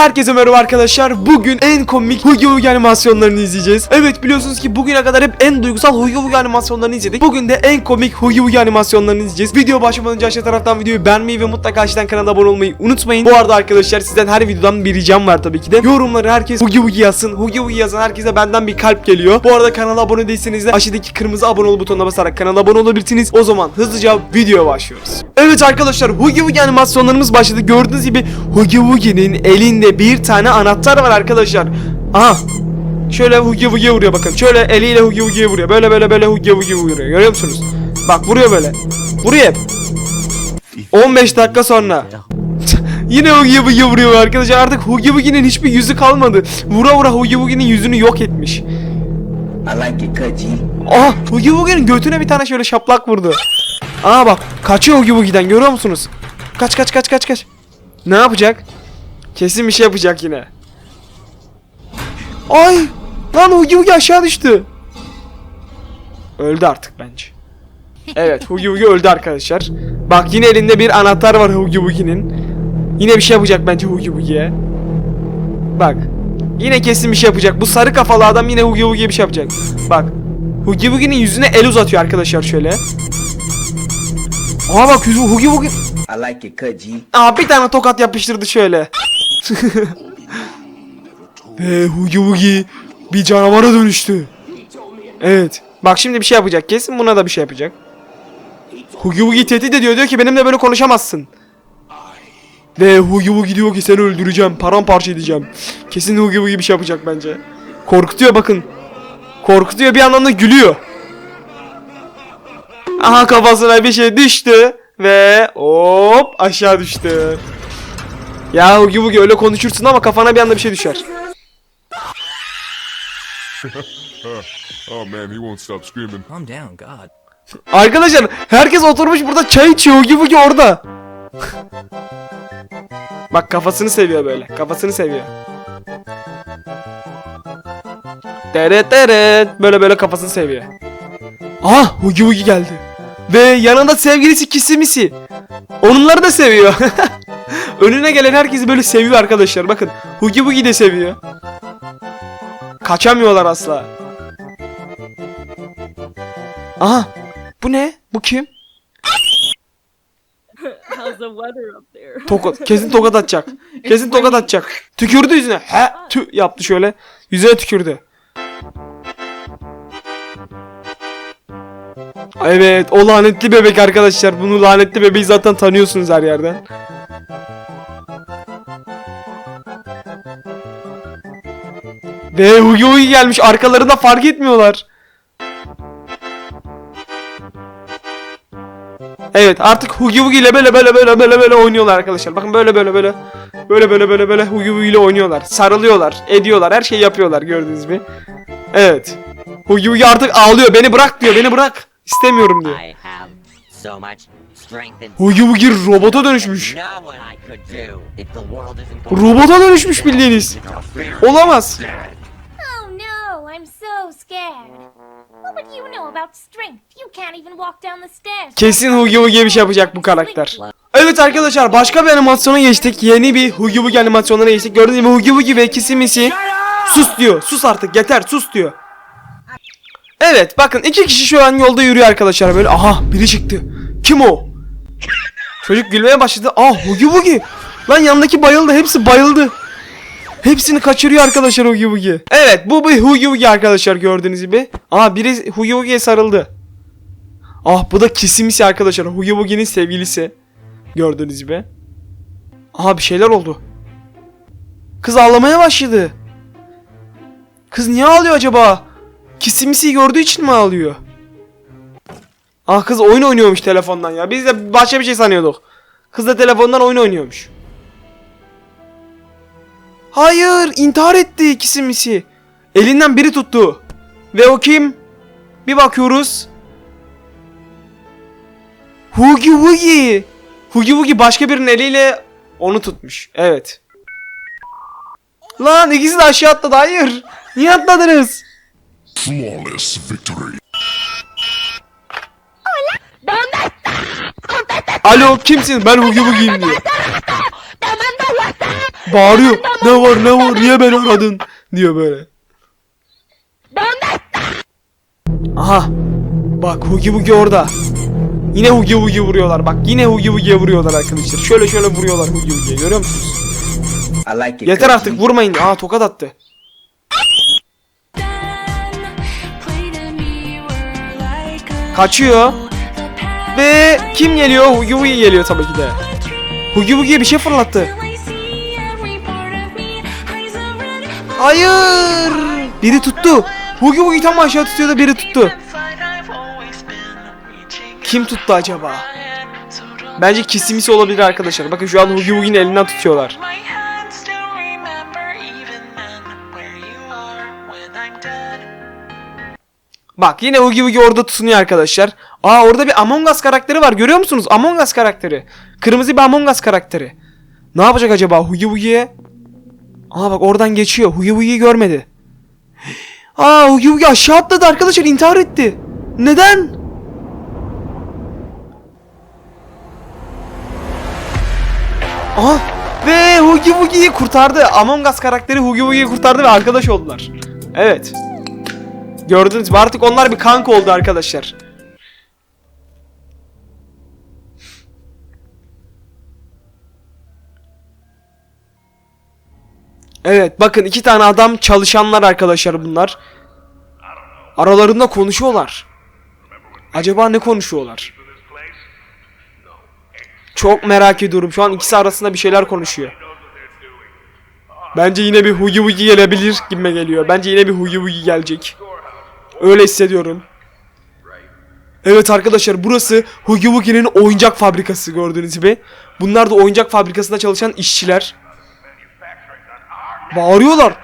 Herkese merhaba arkadaşlar. Bugün en komik Hugi Hugi animasyonlarını izleyeceğiz. Evet biliyorsunuz ki bugüne kadar hep en duygusal Hugi Hugi animasyonlarını izledik. Bugün de en komik Hugi Hugi animasyonlarını izleyeceğiz. Video başlamadan önce aşağı taraftan videoyu beğenmeyi ve mutlaka aşağıdan kanala abone olmayı unutmayın. Bu arada arkadaşlar sizden her videodan bir ricam var tabii ki de. Yorumları herkes Hugi Hugi yazsın. Hugi Hugi yazan herkese benden bir kalp geliyor. Bu arada kanala abone değilseniz de aşağıdaki kırmızı abone ol butonuna basarak kanala abone olabilirsiniz. O zaman hızlıca videoya başlıyoruz. Evet arkadaşlar Hugi Hugi animasyonlarımız başladı. Gördüğünüz gibi Hugi Hugi'nin elinde bir tane anahtar var arkadaşlar. Aha Şöyle Hugi Hugi'ye vuruyor bakın. Şöyle eliyle Hugi Hugi'ye vuruyor. Böyle böyle böyle Hugi Hugi'ye vuruyor. Görüyor musunuz? Bak vuruyor böyle. Vuruyor hep. 15 dakika sonra. Yine Hugi Hugi'ye vuruyor arkadaşlar. Artık Hugi Hugi'nin hiçbir yüzü kalmadı. Vura vura Hugi Hugi'nin yüzünü yok etmiş. Aa Hugi Hugi'nin götüne bir tane şöyle şaplak vurdu. Aa bak kaçıyor Hugi Hugi'den görüyor musunuz? Kaç kaç kaç kaç kaç. Ne yapacak? Kesin bir şey yapacak yine. Ay lan Hugi Hugi aşağı düştü. Öldü artık bence. Evet Hugi Hugi öldü arkadaşlar. Bak yine elinde bir anahtar var Hugi Hugi'nin. Yine bir şey yapacak bence Hugi Hugi'ye. Bak. Yine kesin bir şey yapacak. Bu sarı kafalı adam yine Hugi Hugi'ye bir şey yapacak. Bak. Hugi Hugi'nin yüzüne el uzatıyor arkadaşlar şöyle. Aa bak yüzü Hugi Hugi. I like it. Aa bir tane tokat yapıştırdı şöyle. Eee Hugi Hugi bir canavara dönüştü. Evet. Bak şimdi bir şey yapacak. Kesin buna da bir şey yapacak. Hugi Hugi tehdit ediyor. Diyor ki benimle böyle konuşamazsın. Ve Hugi Hugi diyor ki seni öldüreceğim. Paramparça edeceğim. Kesin Hugi Hugi bir şey yapacak bence. Korkutuyor bakın. Korkutuyor bir yandan da gülüyor. Aha kafasına bir şey düştü. Ve hop aşağı düştü. Ya Hugi Hugi öyle konuşursun ama kafana bir anda bir şey düşer. Oh man, he won't stop screaming. Calm down, God. Arkadaşlar herkes oturmuş burada çay içiyor Hugi Hugi orada. Bak kafasını seviyor böyle. Kafasını seviyor. Deret deret. Böyle böyle kafasını seviyor. Ah Hugi Hugi geldi. Ve yanında sevgilisi Kisimisi. Onları da seviyor. Önüne gelen herkesi böyle seviyor arkadaşlar. Bakın Hugi Hugi de seviyor. Kaçamıyorlar asla. Aha bu ne? Bu kim? Tokat. Kesin tokat atacak. Kesin tokat atacak. Tükürdü yüzüne. He tü yaptı şöyle. Yüzüne tükürdü. Evet o lanetli bebek arkadaşlar. Bunu lanetli bebeği zaten tanıyorsunuz her yerden. Ve Hugi Hugi gelmiş. Arkalarında fark etmiyorlar. Evet artık Hugi Hugi ile böyle böyle böyle böyle böyle oynuyorlar arkadaşlar. Bakın böyle böyle böyle böyle böyle böyle böyle Hugi Hugi ile oynuyorlar. Sarılıyorlar, ediyorlar, her şeyi yapıyorlar gördüğünüz gibi. Evet. Hugi Hugi artık ağlıyor. Beni bırak diyor. Beni bırak. İstemiyorum diyor. Hugi Hugi robota dönüşmüş. Robota dönüşmüş bildiğiniz. Olamaz. I'm so scared. What would you know about strength? You can't even walk down the stairs. Kesin Hugi Hugi'ye bir şey yapacak bu karakter. Evet arkadaşlar başka bir animasyona geçtik. Yeni bir Hugi Hugi animasyonuna geçtik. Gördüğünüz gibi Hugi Hugi ve Kisimisi sus diyor. Sus artık yeter sus diyor. Evet bakın iki kişi şu an yolda yürüyor arkadaşlar böyle. Aha biri çıktı. Kim o? Çocuk gülmeye başladı. Ah Hugi Hugi. Lan yanındaki bayıldı. Hepsi bayıldı. Hepsini kaçırıyor arkadaşlar Hugi Hugi. Evet bu bir Hugi Hugi arkadaşlar gördüğünüz gibi. Aa biri Hugi Hugi'ye sarıldı. Ah bu da Kisimisi arkadaşlar. Hugi Hugi'nin sevgilisi. Gördüğünüz gibi. Aha bir şeyler oldu. Kız ağlamaya başladı. Kız niye ağlıyor acaba? Kisimisi'yi gördüğü için mi ağlıyor? Ah kız oyun oynuyormuş telefondan ya. Biz de başka bir şey sanıyorduk. Kız da telefondan oyun oynuyormuş. Hayır intihar etti Kisimisi. Elinden biri tuttu. Ve o kim? Bir bakıyoruz. Hugi Hugi. Hugi Hugi başka birinin eliyle onu tutmuş. Evet. Lan ikisi de aşağı atladı. Hayır. Niye atladınız? Flawless victory. Alo kimsin? Ben Hugi Hugi'yim diyor. Bağırıyor. Ne var ne var niye beni aradın? Diyor böyle. Aha. Bak Hugi Bugi orada. Yine Hugi Bugi vuruyorlar. Bak yine Hugi Bugi'ye vuruyorlar arkadaşlar. Şöyle şöyle vuruyorlar Hugi Bugi'ye. Görüyor musunuz? Like. Yeter artık vurmayın. Aa tokat attı. Kaçıyor. Ve kim geliyor? Hugi Bugi geliyor tabii ki de. Hugi Bugi'ye bir şey fırlattı. Hayır. Biri tuttu. Hugi Bugi tam aşağı tutuyordu biri tuttu. Kim tuttu acaba? Bence kesimisi olabilir arkadaşlar. Bakın şu an Hugi Bugi'nin elinden tutuyorlar. Bak yine Hugi Bugi orada tutunuyor arkadaşlar. Aa orada bir Among Us karakteri var. Görüyor musunuz? Among Us karakteri. Kırmızı bir Among Us karakteri. Ne yapacak acaba Hugi Bugi'ye? Aa bak oradan geçiyor. Hugi Bugi'yi görmedi. Aa Hugi Bugi aşağı atladı arkadaşlar. intihar etti. Neden? Aha ve Hugi Bugi'yi kurtardı. Among Us karakteri Hugi Bugi'yi kurtardı ve arkadaş oldular. Evet. Gördünüz mü? Artık onlar bir kanka oldu arkadaşlar. Evet bakın iki tane adam çalışanlar arkadaşlar bunlar. Aralarında konuşuyorlar. Acaba ne konuşuyorlar? Çok merak ediyorum. Şu an ikisi arasında bir şeyler konuşuyor. Bence yine bir Hugi Bugi gelebilir gibime geliyor. Bence yine bir Hugi Bugi gelecek. Öyle hissediyorum. Evet arkadaşlar burası Hugi Bugi'nin oyuncak fabrikası gördüğünüz gibi. Bunlar da oyuncak fabrikasında çalışan işçiler. Bağırıyorlar.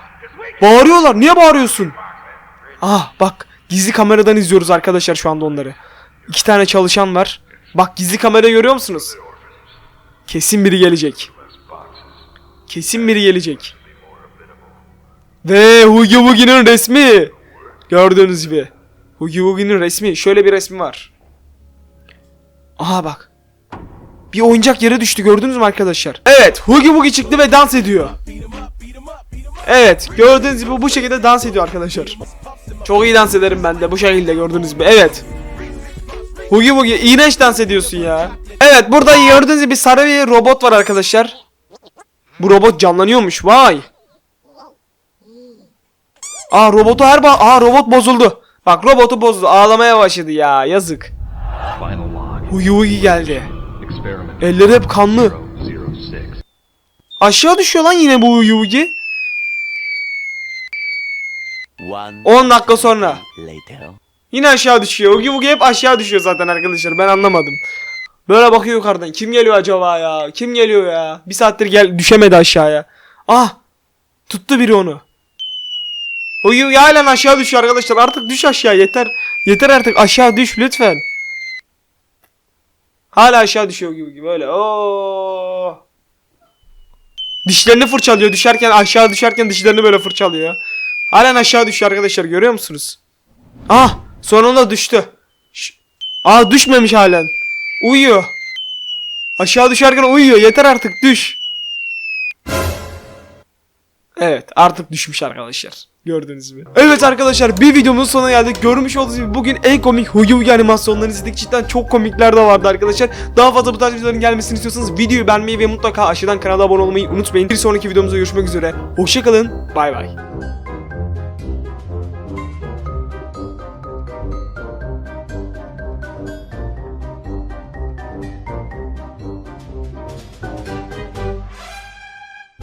Bağırıyorlar. Niye bağırıyorsun? Ah bak gizli kameradan izliyoruz arkadaşlar şu anda onları. İki tane çalışan var. Bak gizli kamera görüyor musunuz? Kesin biri gelecek. Kesin biri gelecek. Ve Hugi Bugi'nin resmi. Gördüğünüz gibi. Hugi Bugi'nin resmi. Şöyle bir resmi var. Aha bak. Bir oyuncak yere düştü gördünüz mü arkadaşlar? Evet Hugi Bugi çıktı ve dans ediyor. Evet gördüğünüz gibi bu şekilde dans ediyor arkadaşlar. Çok iyi dans ederim ben de bu şekilde gördüğünüz gibi. Evet. Hugi Bugi iğrenç dans ediyorsun ya. Evet burada gördüğünüz gibi sarı bir robot var arkadaşlar. Bu robot canlanıyormuş vay. Aa robotu her ba Aa robot bozuldu. Bak robotu bozdu. Ağlamaya başladı ya. Yazık. Hugi Hugi geldi. Elleri hep kanlı. Aşağı düşüyor lan yine bu Hugi Hugi. One 10 dakika sonra. Yine aşağı düşüyor. Hugi Hugi hep aşağı düşüyor zaten arkadaşlar. Ben anlamadım. Böyle bakıyor yukarıdan. Kim geliyor acaba ya? Kim geliyor ya? Bir saattir gel düşemedi aşağıya. Ah! Tuttu biri onu. Hugi Hugi halen aşağı düşüyor arkadaşlar. Artık düş aşağı yeter. Yeter artık aşağı düş lütfen. Hala aşağı düşüyor Hugi böyle. Oo. Dişlerini fırçalıyor düşerken aşağı düşerken dişlerini böyle fırçalıyor. Halen aşağı düşüyor arkadaşlar görüyor musunuz? Ah sonunda düştü. Aa düşmemiş halen. Uyuyor. Aşağı düşerken uyuyor. Yeter artık düş. Evet artık düşmüş arkadaşlar. Gördüğünüz gibi. Evet arkadaşlar bir videomuzun sonuna geldik. Görmüş olduğunuz gibi bugün en komik Hugi Hugi animasyonlarını izledik. Cidden çok komikler de vardı arkadaşlar. Daha fazla bu tarz videoların gelmesini istiyorsanız videoyu beğenmeyi ve mutlaka aşağıdan kanala abone olmayı unutmayın. Bir sonraki videomuzda görüşmek üzere. Hoşçakalın. Bay bay.